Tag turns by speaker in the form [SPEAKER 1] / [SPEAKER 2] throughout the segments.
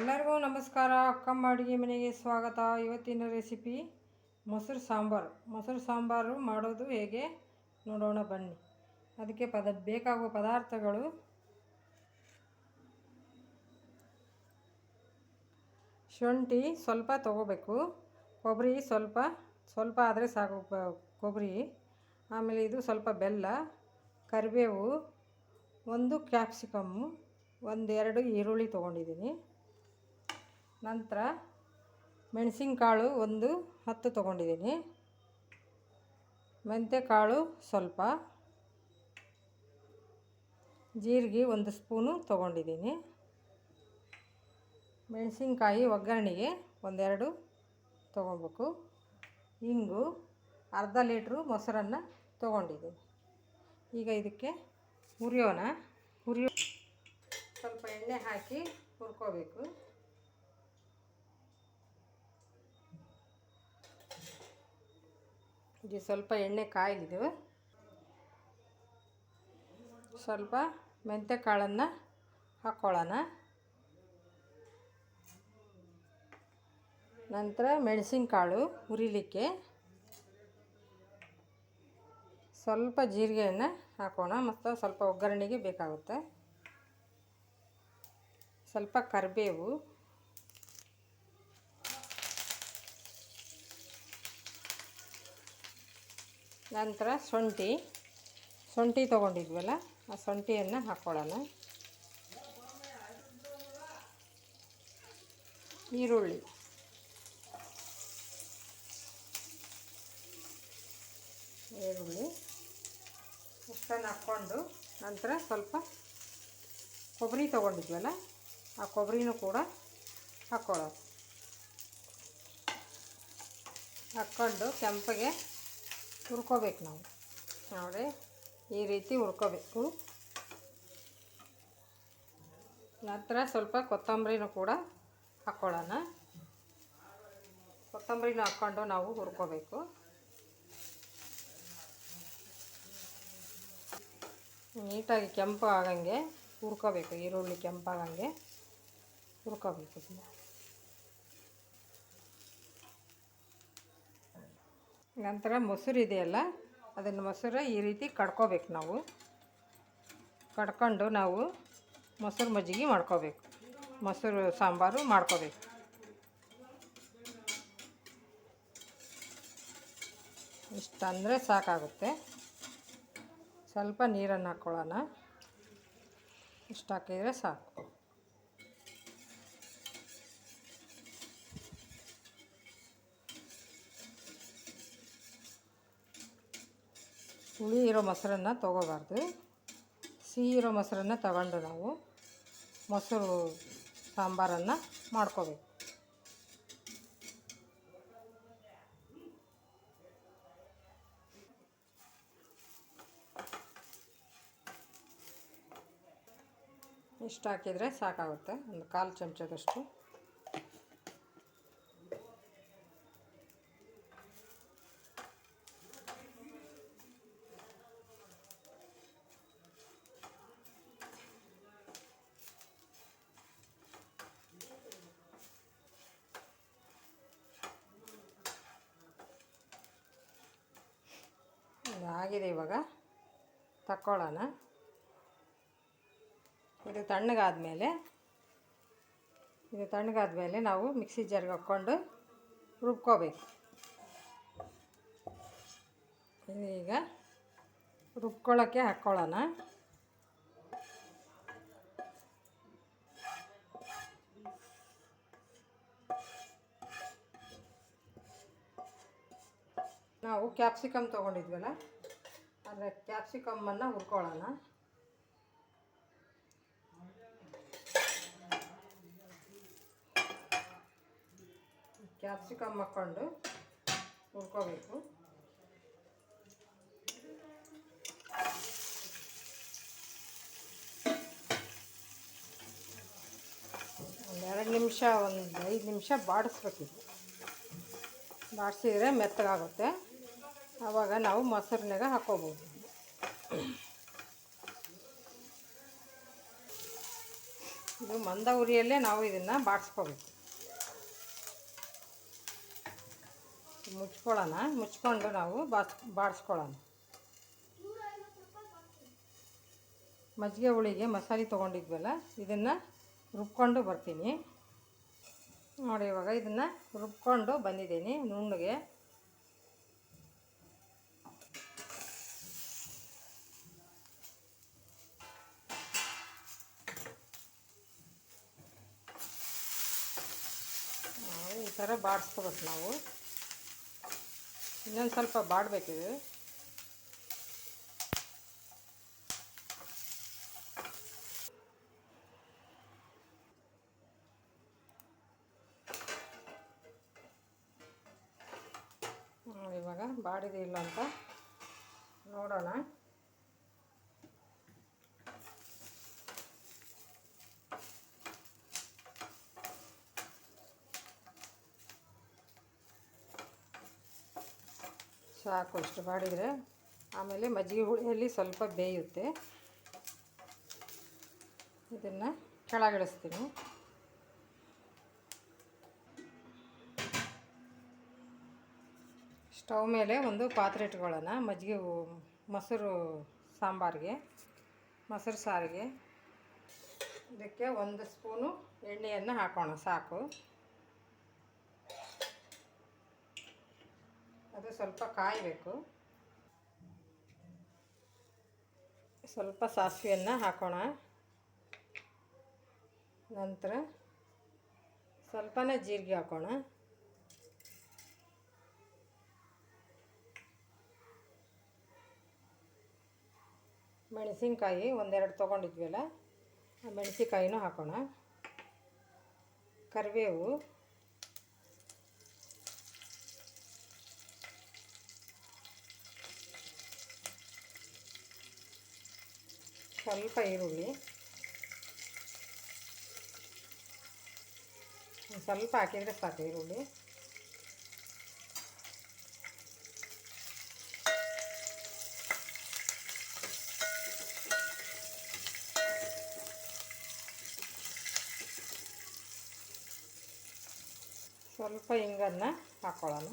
[SPEAKER 1] ಎಲ್ಲರಿಗೂ ನಮಸ್ಕಾರ. ಅಕ್ಕಮ್ಮ ಅಡುಗೆ ಮನೆಗೆ ಸ್ವಾಗತ. ಇವತ್ತಿನ ರೆಸಿಪಿ ಮೊಸರು ಸಾಂಬಾರು. ಮೊಸರು ಸಾಂಬಾರು ಮಾಡೋದು ಹೇಗೆ? ನೋಡೋಣ, ಬನ್ನಿ. ಅದಕ್ಕೆ ಪದ, ಬೇಕಾಗುವ ಪದಾರ್ಥಗಳು. ಶುಂಠಿ ಸ್ವಲ್ಪ ತೊಗೋಬೇಕು. ಕೊಬ್ಬರಿ ಸ್ವಲ್ಪ ಸ್ವಲ್ಪ ಆದರೆ ಸಾಕು ಕೊಬ್ಬರಿ. ಆಮೇಲೆ ಇದು ಸ್ವಲ್ಪ ಬೆಲ್ಲ, ಕರಿಬೇವು, ಒಂದು ಕ್ಯಾಪ್ಸಿಕಮ್ಮು, ಒಂದೆರಡು ಈರುಳ್ಳಿ ತೊಗೊಂಡಿದ್ದೀನಿ. ನಂತರ ಮೆಣಸಿನಕಾಳು ಒಂದು ಹತ್ತು ತೊಗೊಂಡಿದ್ದೀನಿ. ಮೆಂತ್ಯಕಾಳು ಸ್ವಲ್ಪ. ಜೀರಿಗೆ ಒಂದು ಸ್ಪೂನು ತೊಗೊಂಡಿದ್ದೀನಿ. ಮೆಣಸಿನ್ಕಾಯಿ ಒಗ್ಗರಣೆಗೆ ಒಂದೆರಡು ತೊಗೊಬೇಕು ಇಂಗು ಅರ್ಧ ಲೀಟ್ರು ಮೊಸರನ್ನು ತೊಗೊಂಡಿದ್ದೀನಿ. ಈಗ ಇದಕ್ಕೆ ಹುರಿಯೋಣ. ಹುರಿಯೋ ಸ್ವಲ್ಪ ಎಣ್ಣೆ ಹಾಕಿ ಹುರ್ಕೋಬೇಕು. ಇದು ಸ್ವಲ್ಪ ಎಣ್ಣೆ ಕಾಯಲಿದೆ ಸ್ವಲ್ಪ ಮೆಂತ್ಯ ಕಾಳನ್ನು ಹಾಕ್ಕೊಳ್ಳೋಣ ನಂತರ ಮೆಣಸಿನಕಾಳು ಹುರಿಲಿಕ್ಕೆ ಸ್ವಲ್ಪ ಜೀರಿಗೆಯನ್ನು ಹಾಕೋಣ. ಮತ್ತು ಸ್ವಲ್ಪ ಒಗ್ಗರಣೆಗೆ ಬೇಕಾಗುತ್ತೆ. ಸ್ವಲ್ಪ ಕರಿಬೇವು. ನಂತರ ಶುಂಠಿ. ಶುಂಠಿ ತೊಗೊಂಡಿದ್ವಲ್ಲ, ಆ ಶುಂಠಿಯನ್ನು ಹಾಕ್ಕೊಳ್ಳೋಣ ಈರುಳ್ಳಿ. ಈರುಳ್ಳಿ. ಇಷ್ಟನ್ನು ಹಾಕ್ಕೊಂಡು ನಂತರ ಸ್ವಲ್ಪ ಕೊಬ್ಬರಿ ತೊಗೊಂಡಿದ್ವಲ್ಲ, ಆ ಕೊಬ್ಬರಿನೂ ಕೂಡ ಹಾಕ್ಕೊಳ್ಳೋದು ಹಾಕ್ಕೊಂಡು ಕೆಂಪಗೆ ಹುರ್ಕೋಬೇಕು ನಾವು. ನೋಡಿ, ಈ ರೀತಿ ಹುರ್ಕೋಬೇಕು. ನಂತರ ಸ್ವಲ್ಪ ಕೊತ್ತಂಬರಿನೂ ಕೂಡ ಹಾಕ್ಕೊಳ್ಳೋಣ ಕೊತ್ತಂಬರಿನೂ ಹಾಕ್ಕೊಂಡು ನಾವು ಹುರ್ಕೋಬೇಕು. ನೀಟಾಗಿ ಕೆಂಪು ಆಗಂಗೆ ಹುರ್ಕೋಬೇಕು, ಈರುಳ್ಳಿ ಕೆಂಪಾಗಂಗೆ ಹುರ್ಕೋಬೇಕು ನಂತರ ಮೊಸರು ಇದೆಯಲ್ಲ ಅದನ್ನು ಮೊಸರು ಈ ರೀತಿ ಕಡ್ಕೋಬೇಕು ನಾವು. ಕಡ್ಕೊಂಡು ನಾವು ಮೊಸರು ಮಜ್ಜಿಗೆ ಮಾಡ್ಕೋಬೇಕು. ಮೊಸರು ಸಾಂಬಾರು ಮಾಡ್ಕೋಬೇಕು. ಇಷ್ಟಂದರೆ ಸಾಕಾಗುತ್ತೆ. ಸ್ವಲ್ಪ ನೀರನ್ನು ಹಾಕ್ಕೊಳ್ಳೋಣ ಇಷ್ಟು ಹಾಕಿದರೆ ಸಾಕು. ಹುಳಿ ಇರೋ ಮೊಸರನ್ನು ತೊಗೋಬಾರ್ದು. ಸಿಹಿ ಇರೋ ಮೊಸರನ್ನು ತಗೊಂಡು ನಾವು ಮೊಸರು ಸಾಂಬಾರನ್ನು ಮಾಡ್ಕೋಬೇಕು. ಇಷ್ಟು ಹಾಕಿದರೆ ಸಾಕಾಗುತ್ತೆ. ಒಂದು ಕಾಲು ಚಮಚದಷ್ಟು. ಆಗಿದೆ ಇವಾಗ. ತಕ್ಕೊಳ್ಳೋಣ ಇದು ತಣ್ಣಗಾದ್ಮೇಲೆ ಇದು ತಣ್ಣಗಾದ್ಮೇಲೆ ನಾವು ಮಿಕ್ಸಿ ಜಾರ್ಗೆ ಹಾಕ್ಕೊಂಡು ರುಬ್ಕೋಬೇಕು. ಈಗ ರುಬ್ಕೊಳ್ಳೋಕ್ಕೆ ಹಾಕ್ಕೊಳ್ಳೋಣ. ನಾವು ಕ್ಯಾಪ್ಸಿಕಮ್ ತೊಗೊಂಡಿದ್ವಲ್ಲ ಅಂದರೆ ಕ್ಯಾಪ್ಸಿಕಮ್ಮನ್ನು ಹುರ್ಕೊಳ್ಳೋಣ. ಕ್ಯಾಪ್ಸಿಕಮ್ ಹಾಕ್ಕೊಂಡು ಹುರ್ಕೋಬೇಕು. ಒಂದು ಎರಡು ನಿಮಿಷ, ಒಂದು ಐದು ನಿಮಿಷ ಬಾಡಿಸ್ಬೇಕಿದು ಬಾಡಿಸಿದ್ರೆ ಮೆತ್ತಗಾಗುತ್ತೆ. ಆವಾಗ ನಾವು ಮೊಸರಿನಾಗ ಹಾಕೋಬೋದು. ಇದು ಮಂದ ಉರಿಯಲ್ಲೇ ನಾವು ಇದನ್ನು ಬಾಡಿಸ್ಕೋಬೇಕು ಮುಚ್ಕೊಳ್ಳೋಣ, ಮುಚ್ಕೊಂಡು ನಾವು ಬಾಸ್, ಬಾಡಿಸ್ಕೊಳ್ಳೋಣ. ಮಜ್ಜಿಗೆ ಹುಳಿಗೆ ಮಸಾಲೆ ತೊಗೊಂಡಿದ್ವಲ್ಲ, ಇದನ್ನು ರುಬ್ಕೊಂಡು ಬರ್ತೀನಿ. ನೋಡಿ ಇವಾಗ ಇದನ್ನು ರುಬ್ಕೊಂಡು ಬಂದಿದ್ದೀನಿ ನುಣ್ಣಗೆ ನಾವು ಈ ಥರ ಬಾಡಿಸ್ಕೋಬೇಕು ನಾವು. ಇನ್ನೊಂದು ಸ್ವಲ್ಪ ಬಾಡಬೇಕಿದೆ ಇವಾಗ ಬಾಡಿದೆ ಇಲ್ಲ ಅಂತ ನೋಡೋಣ. ಸಾಕು ಅಷ್ಟು ಮಾಡಿದರೆ. ಆಮೇಲೆ ಮಜ್ಜಿಗೆ ಹುಳಿಯಲ್ಲಿ ಸ್ವಲ್ಪ ಬೇಯುತ್ತೆ. ಇದನ್ನು ಕೆಳಗಿಳಿಸ್ತೀನಿ. ಸ್ಟವ್ ಮೇಲೆ ಒಂದು ಪಾತ್ರೆ ಇಟ್ಕೊಳ್ಳೋಣ. ಮಜ್ಜಿಗೆ ಮೊಸರು ಸಾಂಬಾರಿಗೆ, ಮೊಸರು ಸಾರಿಗೆ. ಇದಕ್ಕೆ ಒಂದು ಸ್ಪೂನು ಎಣ್ಣೆಯನ್ನು ಹಾಕೋಣ, ಸಾಕು. ಅದು ಸ್ವಲ್ಪ ಕಾಯಬೇಕು. ಸ್ವಲ್ಪ ಸಾಸಿವೆಯನ್ನು ಹಾಕೋಣ. ನಂತರ ಸ್ವಲ್ಪನೇ ಜೀರಿಗೆ ಹಾಕೋಣ. ಮೆಣಸಿನ್ಕಾಯಿ ಒಂದೆರಡು ತೊಗೊಂಡಿದ್ವಲ್ಲ, ಆ ಮೆಣಸಿನ್ಕಾಯಿನೂ ಹಾಕೋಣ. ಕರಿಬೇವು. ಸ್ವಲ್ಪ ಈರುಳ್ಳಿ. ಸ್ವಲ್ಪ ಹಾಕಿದರೆ ಸಾಕು ಈರುಳ್ಳಿ. ಸ್ವಲ್ಪ ಹಿಂಗನ್ನು ಹಾಕ್ಕೊಳ್ಳೋಣ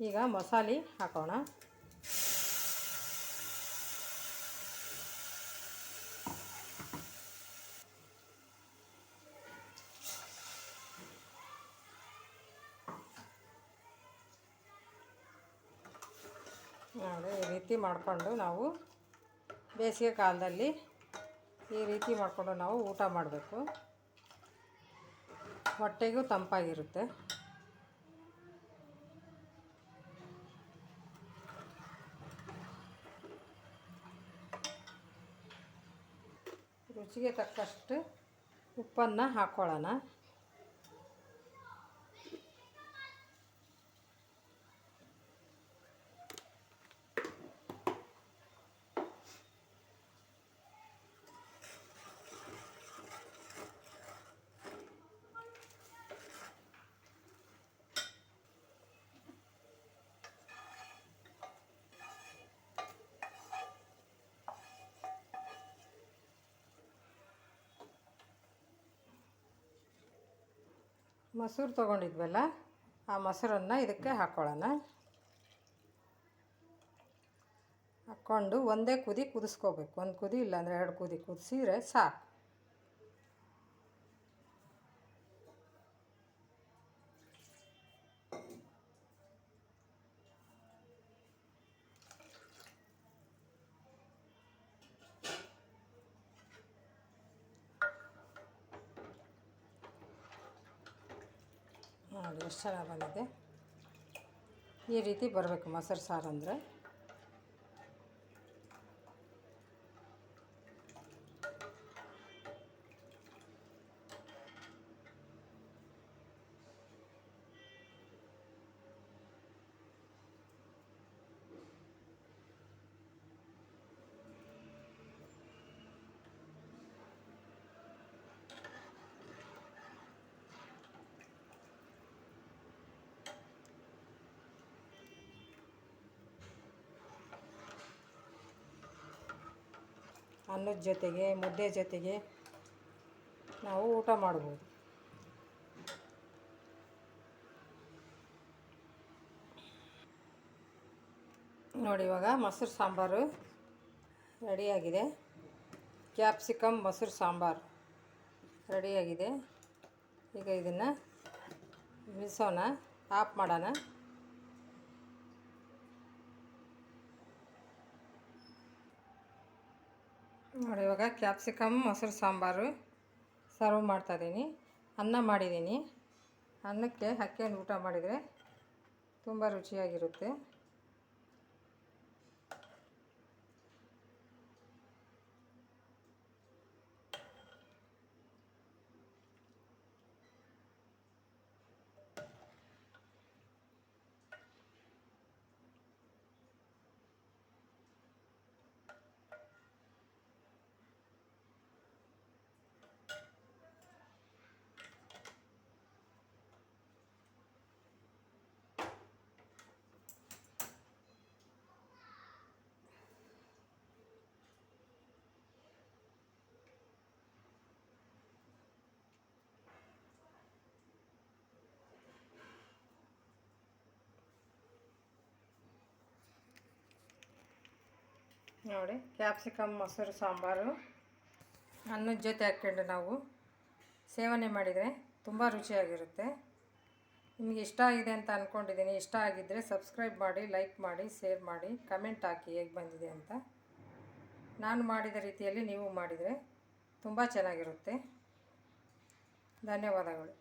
[SPEAKER 1] ಈಗ ಮಸಾಲೆ ಹಾಕೋಣ. ನೋಡಿ ಈ ರೀತಿ ಮಾಡಿಕೊಂಡು ನಾವು ಬೇಸಿಗೆ ಕಾಲದಲ್ಲಿ ಈ ರೀತಿ ಮಾಡಿಕೊಂಡು ನಾವು ಊಟ ಮಾಡಬೇಕು. ಹೊಟ್ಟೆಗೂ ತಂಪಾಗಿರುತ್ತೆ. ರುಚಿಗೆ ತಕ್ಕಷ್ಟು ಉಪ್ಪನ್ನು ಹಾಕ್ಕೊಳ್ಳೋಣ ಮೊಸರು ತೊಗೊಂಡಿದ್ವಲ್ಲ, ಆ ಮೊಸರನ್ನು ಇದಕ್ಕೆ ಹಾಕ್ಕೊಳ್ಳೋಣ ಹಾಕ್ಕೊಂಡು ಒಂದೇ ಕುದಿ ಕುದಿಸ್ಕೋಬೇಕು. ಒಂದು ಕುದಿ ಇಲ್ಲಾಂದರೆ ಎರಡು ಕುದಿ ಕುದಿಸಿದ್ರೆ ಸಾಕು. ನೋಡಿ ಎಷ್ಟು ಚೆನ್ನಾಗಿ ಬಂದಿದೆ. ಈ ರೀತಿ ಬರಬೇಕು ಮೊಸರು ಸಾರು ಅಂದರೆ. ಅನ್ನದ ಜೊತೆಗೆ, ಮುದ್ದೆ ಜೊತೆಗೆ ನಾವು ಊಟ ಮಾಡ್ಬೋದು. ನೋಡಿ ಇವಾಗ ಮೊಸರು ಸಾಂಬಾರು ರೆಡಿಯಾಗಿದೆ. ಕ್ಯಾಪ್ಸಿಕಮ್ ಮೊಸರು ಸಾಂಬಾರು ರೆಡಿಯಾಗಿದೆ. ಈಗ ಇದನ್ನು ನಿಲ್ಲಿಸೋಣ ಆಫ್ ಮಾಡೋಣ. ನೋಡಿ, ಇವಾಗ ಕ್ಯಾಪ್ಸಿಕಮ್ ಮೊಸರು, ಸಾಂಬಾರು ಸರ್ವ್ ಮಾಡ್ತಾಯಿದ್ದೀನಿ ಅನ್ನ ಮಾಡಿದ್ದೀನಿ. ಅನ್ನಕ್ಕೆ ಹಾಕ್ಕೊಂಡು ಊಟ ಮಾಡಿದರೆ ತುಂಬ ರುಚಿಯಾಗಿರುತ್ತೆ. ನೋಡಿ ಕ್ಯಾಪ್ಸಿಕಮ್ ಮೊಸರು, ಸಾಂಬಾರು. ಅನ್ನದ ಜೊತೆ ಹಾಕ್ಕೊಂಡು ನಾವು ಸೇವನೆ ಮಾಡಿದರೆ ತುಂಬ ರುಚಿಯಾಗಿರುತ್ತೆ. ನಿಮಗೆ ಇಷ್ಟ ಆಗಿದೆ ಅಂತ ಅಂದ್ಕೊಂಡಿದ್ದೀನಿ ಇಷ್ಟ ಆಗಿದ್ದರೆ ಸಬ್ಸ್ಕ್ರೈಬ್ ಮಾಡಿ ಲೈಕ್ ಮಾಡಿ ಶೇರ್ ಮಾಡಿ ಕಮೆಂಟ್ ಹಾಕಿ ಹೇಗೆ ಬಂದಿದೆ ಅಂತ. ನಾನು ಮಾಡಿದ ರೀತಿಯಲ್ಲಿ ನೀವು ಮಾಡಿದರೆ ತುಂಬ ಚೆನ್ನಾಗಿರುತ್ತೆ. ಧನ್ಯವಾದಗಳು.